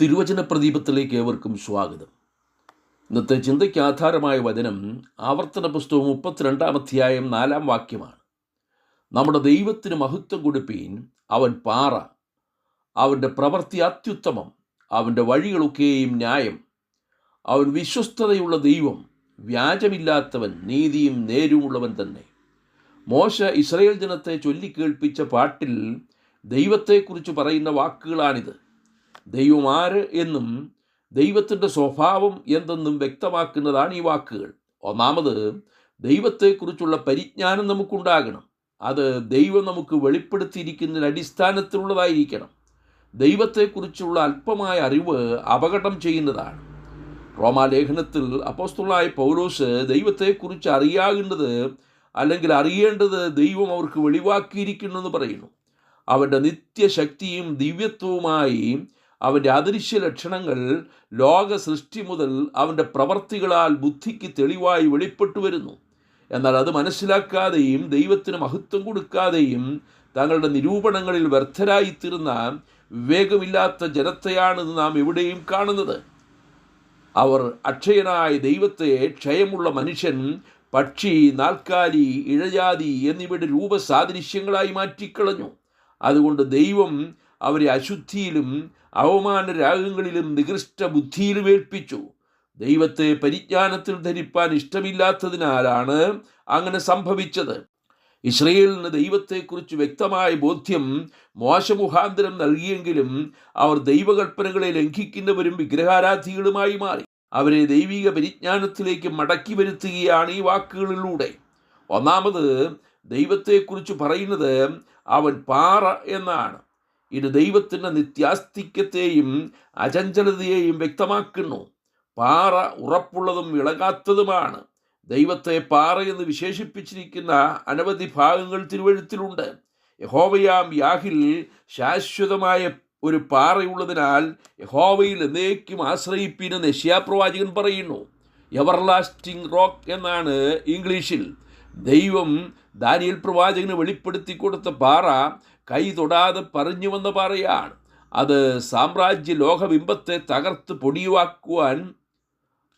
തിരുവചന പ്രദീപത്തിലേക്ക് ഏവർക്കും സ്വാഗതം. ഇന്നത്തെ ചിന്തയ്ക്ക് ആധാരമായ വചനം ആവർത്തന പുസ്തകം മുപ്പത്തിരണ്ടാം അധ്യായം നാലാം വാക്യമാണ്. നമ്മുടെ ദൈവത്തിന് മഹത്വം കൊടുപ്പീൻ അവൻ പാറ. അവന്റെ പ്രവൃത്തി അത്യുത്തമം അവന്റെ വഴികളൊക്കെയും ന്യായം. അവൻ വിശ്വസ്തതയുള്ള ദൈവം വ്യാജമില്ലാത്തവൻ നീതിയും നേരുമുള്ളവൻ തന്നെ. മോശ ഇസ്രയേൽ ജനത്തെ ചൊല്ലിക്കേൾപ്പിച്ച പാട്ടിൽ ദൈവത്തെക്കുറിച്ച് പറയുന്ന വാക്കുകളാണിത്. ദൈവം ആര് എന്നും ദൈവത്തിന്റെ സ്വഭാവം എന്തെന്നും വ്യക്തമാക്കുന്നതാണ് ഈ വാക്കുകൾ. ഒന്നാമത് ദൈവത്തെക്കുറിച്ചുള്ള പരിജ്ഞാനം നമുക്കുണ്ടാകണം. അത് ദൈവം നമുക്ക് വെളിപ്പെടുത്തിയിരിക്കുന്നതിന് അടിസ്ഥാനത്തിലുള്ളതായിരിക്കണം. ദൈവത്തെക്കുറിച്ചുള്ള അല്പമായ അറിവ് അപകടം ചെയ്യുന്നതാണ്. റോമാലേഖനത്തിൽ അപ്പോസ്തുള്ളായ പൗലോസ് ദൈവത്തെക്കുറിച്ച് അറിയാകുന്നത് അല്ലെങ്കിൽ അറിയേണ്ടത് ദൈവം അവർക്ക് വെളിവാക്കിയിരിക്കുന്നു എന്ന് പറയുന്നു. അവരുടെ നിത്യശക്തിയും ദിവ്യത്വവുമായി അവന്റെ അദൃശ്യ ലക്ഷണങ്ങൾ ലോക സൃഷ്ടി മുതൽ അവന്റെ പ്രവർത്തികളാൽ ബുദ്ധിക്ക് തെളിവായി വെളിപ്പെട്ടു വരുന്നു. എന്നാൽ അത് മനസ്സിലാക്കാതെയും ദൈവത്തിന് മഹത്വം കൊടുക്കാതെയും തങ്ങളുടെ നിരൂപണങ്ങളിൽ വ്യർത്ഥരായിത്തീർന്ന വിവേകമില്ലാത്ത ജനത്തെയാണ് നാം എവിടെയും കാണുന്നത്. അവർ അക്ഷയനായ ദൈവത്തെ ക്ഷയമുള്ള മനുഷ്യൻ പക്ഷി നാൽക്കാലി ഇഴജാതി എന്നിവയുടെ രൂപസാദൃശ്യങ്ങളായി മാറ്റിക്കളഞ്ഞു. അതുകൊണ്ട് ദൈവം അവരെ അശുദ്ധിയിലും അവമാന രാഗങ്ങളിലും നികൃഷ്ട ബുദ്ധിയിലും ഏൽപ്പിച്ചു. ദൈവത്തെ പരിജ്ഞാനത്തിൽ ധരിപ്പാൻ ഇഷ്ടമില്ലാത്തതിനാലാണ് അങ്ങനെ സംഭവിച്ചത്? ഇസ്രയേലിന് ദൈവത്തെക്കുറിച്ച് വ്യക്തമായ ബോധ്യം മോശമുഖാന്തരം നൽകിയെങ്കിലും അവർ ദൈവകൽപ്പനകളെ ലംഘിക്കുന്നവരും വിഗ്രഹാരാധികളുമായി മാറി. അവരെ ദൈവിക പരിജ്ഞാനത്തിലേക്ക് മടക്കി വരുത്തുകയാണ് ഈ വാക്കുകളിലൂടെ. ഒന്നാമത് ദൈവത്തെക്കുറിച്ച് പറയുന്നത് അവൻ പാറ എന്നാണ്. ഇത് ദൈവത്തിന്റെ നിത്യാസ്തിക്യത്തെയും അചഞ്ചലതയെയും വ്യക്തമാക്കുന്നു. പാറ ഉറപ്പുള്ളതും ഇളകാത്തതുമാണ് ദൈവത്തെ പാറ എന്ന് വിശേഷിപ്പിച്ചിരിക്കുന്ന അനവധി ഭാഗങ്ങൾ തിരുവഴുത്തിലുണ്ട്. യഹോവയാം യാഹിൽ ശാശ്വതമായ ഒരു പാറയുള്ളതിനാൽ യഹോവയിൽ എന്നേക്കും ആശ്രയിപ്പിനെന്ന് യശ്യാപ്രവാചകൻ പറയുന്നു എവർലാസ്റ്റിംഗ് റോക്ക് എന്നാണ് ഇംഗ്ലീഷിൽ. ദൈവം ദാനിയൽ പ്രവാചകന് വെളിപ്പെടുത്തി കൊടുത്ത പാറ കൈ തൊടാതെ പറഞ്ഞു വന്ന പാറയാണ്. അത് സാമ്രാജ്യ ലോകബിംബത്തെ തകർത്ത് പൊടിയുവാക്കുവാൻ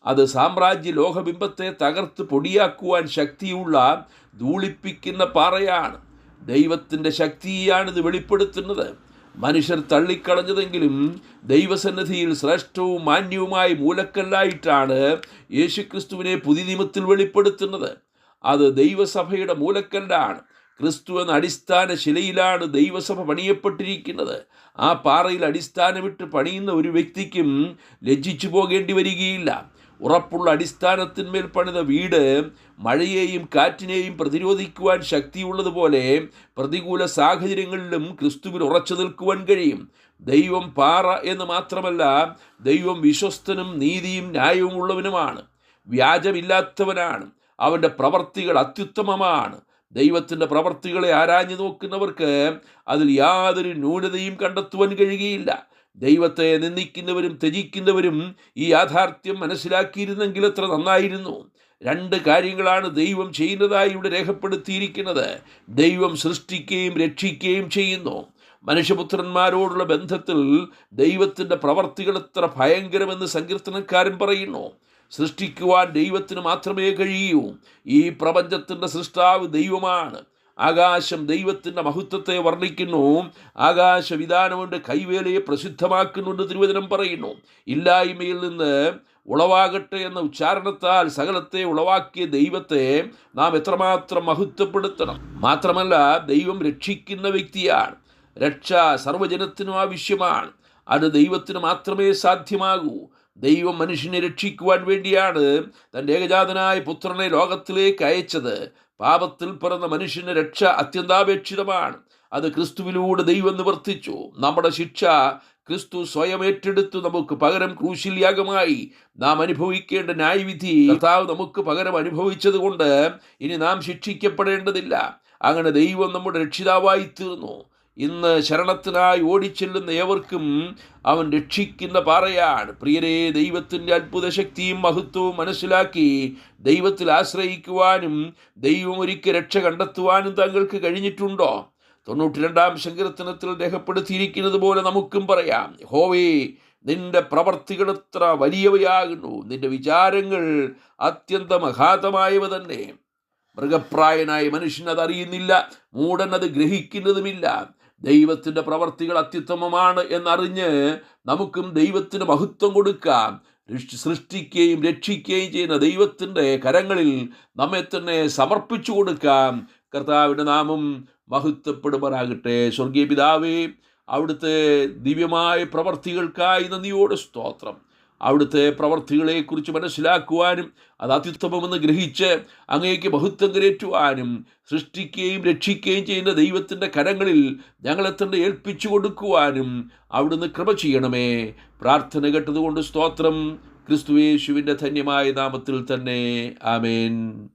അത് സാമ്രാജ്യ ലോകബിംബത്തെ തകർത്ത് പൊടിയാക്കുവാൻ ശക്തിയുള്ള ധൂളിപ്പിക്കുന്ന പാറയാണ്. ദൈവത്തിന്റെ ശക്തിയാണിത് വെളിപ്പെടുത്തുന്നത്. മനുഷ്യർ തള്ളിക്കളഞ്ഞതെങ്കിലും ദൈവസന്നിധിയിൽ ശ്രേഷ്ഠവും മാന്യവുമായി മൂലക്കല്ലായിട്ടാണ് യേശുക്രിസ്തുവിനെ പുതിയ നിയമത്തിൽ വെളിപ്പെടുത്തുന്നത്. അത് ദൈവസഭയുടെ മൂലക്കല്ലാണ്. ക്രിസ്തു എന്ന അടിസ്ഥാന ശിലയിലാണ് ദൈവസഭ പണിയപ്പെട്ടിരിക്കുന്നത്. ആ പാറയിൽ അടിസ്ഥാനമിട്ട് പണിയുന്ന ഒരു വ്യക്തിക്കും ലജ്ജിച്ചു പോകേണ്ടി വരികയില്ല. ഉറപ്പുള്ള അടിസ്ഥാനത്തിന്മേൽ പണിത വീട് മഴയെയും കാറ്റിനെയും പ്രതിരോധിക്കുവാൻ ശക്തിയുള്ളതുപോലെ പ്രതികൂല സാഹചര്യങ്ങളിലും ക്രിസ്തുവിൽ ഉറച്ചു നിൽക്കുവാൻ കഴിയും. ദൈവം പാറ എന്ന് മാത്രമല്ല ദൈവം വിശ്വസ്തനും നീതിയും ന്യായവും ഉള്ളവനുമാണ് വ്യാജമില്ലാത്തവനാണ്. അവന്റെ പ്രവർത്തികൾ അത്യുത്തമമാണ്. ദൈവത്തിന്റെ പ്രവർത്തികളെ ആരാഞ്ഞു നോക്കുന്നവർക്ക് അതിൽ യാതൊരു ന്യൂനതയും കണ്ടെത്തുവാൻ കഴിയുകയില്ല. ദൈവത്തെ നിന്ദിക്കുന്നവരും ത്യജിക്കുന്നവരും ഈ യാഥാർത്ഥ്യം മനസ്സിലാക്കിയിരുന്നെങ്കിൽ എത്ര നന്നായിരുന്നു. രണ്ട് കാര്യങ്ങളാണ് ദൈവം ചെയ്യുന്നതായി ഇവിടെ രേഖപ്പെടുത്തിയിരിക്കുന്നത്. ദൈവം സൃഷ്ടിക്കുകയും രക്ഷിക്കുകയും ചെയ്യുന്നു. മനുഷ്യപുത്രന്മാരോടുള്ള ബന്ധത്തിൽ ദൈവത്തിന്റെ പ്രവർത്തികൾ എത്ര ഭയങ്കരമെന്ന് സങ്കീർത്തനക്കാരൻ പറയുന്നു. സൃഷ്ടിക്കുവാൻ ദൈവത്തിന് മാത്രമേ കഴിയൂ. ഈ പ്രപഞ്ചത്തിന്റെ സൃഷ്ടാവ് ദൈവമാണ്. ആകാശം ദൈവത്തിന്റെ മഹത്വത്തെ വർണിക്കുന്നു. ആകാശവിധാനമുണ്ട് കൈവേലയെ പ്രസിദ്ധമാക്കുന്നുണ്ട് തിരുവചനം പറയുന്നു. ഇല്ലായ്മയിൽ നിന്ന് ഉളവാകട്ടെ എന്ന ഉച്ചാരണത്താൽ സകലത്തെ ഉളവാക്കിയ ദൈവത്തെ നാം എത്രമാത്രം മഹത്വപ്പെടുത്തണം. മാത്രമല്ല ദൈവം രക്ഷിക്കുന്ന വ്യക്തിയാണ്. രക്ഷ സർവജനത്തിനും ആവശ്യമാണ്. അത് ദൈവത്തിന് മാത്രമേ സാധ്യമാകൂ. ദൈവം മനുഷ്യനെ രക്ഷിക്കുവാൻ വേണ്ടിയാണ് തന്റെ ഏകജാതനായ പുത്രനെ ലോകത്തിലേക്ക് അയച്ചത്. പാപത്തിൽ പിറന്ന മനുഷ്യന് രക്ഷ അത്യന്താപേക്ഷിതമാണ്. അത് ക്രിസ്തുവിലൂടെ ദൈവം നിവർത്തിച്ചു. നമ്മുടെ ശിക്ഷ ക്രിസ്തു സ്വയം ഏറ്റെടുത്തു. നമുക്ക് പകരം ക്രൂശിൽ യാഗമായി നാം അനുഭവിക്കേണ്ട ന്യായവിധി കർത്താവ് നമുക്ക് പകരം അനുഭവിച്ചതുകൊണ്ട് ഇനി നാം ശിക്ഷിക്കപ്പെടേണ്ടതില്ല. അങ്ങനെ ദൈവം നമ്മുടെ രക്ഷിതാവായി തീർന്നു. ഇന്ന് ശരണത്തിനായി ഓടിച്ചെല്ലുന്ന ഏവർക്കും അവൻ രക്ഷിക്കുന്ന പാറയാണ്. പ്രിയരെ ദൈവത്തിന്റെ അത്ഭുത ശക്തിയും മഹത്വവും മനസ്സിലാക്കി ദൈവത്തിൽ ആശ്രയിക്കുവാനും ദൈവം ഒരിക്കൽ രക്ഷ കണ്ടെത്തുവാനും താങ്കൾക്ക് കഴിഞ്ഞിട്ടുണ്ടോ? തൊണ്ണൂറ്റി രണ്ടാം സങ്കീർത്തനത്തിൽ രേഖപ്പെടുത്തിയിരിക്കുന്നത് പോലെ നമുക്കും പറയാം. ഹോവേ നിന്റെ പ്രവർത്തികൾ എത്ര വലിയവയാകുന്നു. നിന്റെ വിചാരങ്ങൾ അത്യന്ത മഹാതമായവ തന്നെ. മൃഗപ്രായനായ മനുഷ്യൻ അത് അറിയുന്നില്ല മൂടൻ അത് ഗ്രഹിക്കുന്നതുമില്ല. ദൈവത്തിന്റെ പ്രവർത്തികൾ അത്യുത്തമമാണ് എന്നറിഞ്ഞ് നമുക്കും ദൈവത്തിന് മഹത്വം കൊടുക്കാം. സൃഷ്ടിക്കുകയും രക്ഷിക്കുകയും ചെയ്യുന്ന ദൈവത്തിന്റെ കരങ്ങളിൽ നമ്മെ തന്നെ സമർപ്പിച്ചു കൊടുക്കാം. കർത്താവിന്റെ നാമം മഹത്വപ്പെടുമാറാകട്ടെ. സ്വർഗീയ പിതാവേ അവിടുത്തെ ദിവ്യമായ പ്രവർത്തികൾക്കായി നന്ദിയോട് സ്തോത്രം. അവിടുത്തെ പ്രവർത്തികളെക്കുറിച്ച് മനസ്സിലാക്കുവാനും അത് അത്യുത്തമമെന്ന് ഗ്രഹിച്ച് അങ്ങേക്ക് ബഹുത്വം കരേറ്റുവാനും സൃഷ്ടിക്കുകയും രക്ഷിക്കുകയും ചെയ്യുന്ന ദൈവത്തിന്റെ കരങ്ങളിൽ ഞങ്ങളെ തന്നെ ഏൽപ്പിച്ചു കൊടുക്കുവാനും അവിടുന്ന് കൃപ ചെയ്യണമേ. പ്രാർത്ഥന കേട്ടതുകൊണ്ട് സ്തോത്രം. ക്രിസ്തുവേശുവിന്റെ ധന്യമായ നാമത്തിൽ തന്നെ. ആമേൻ.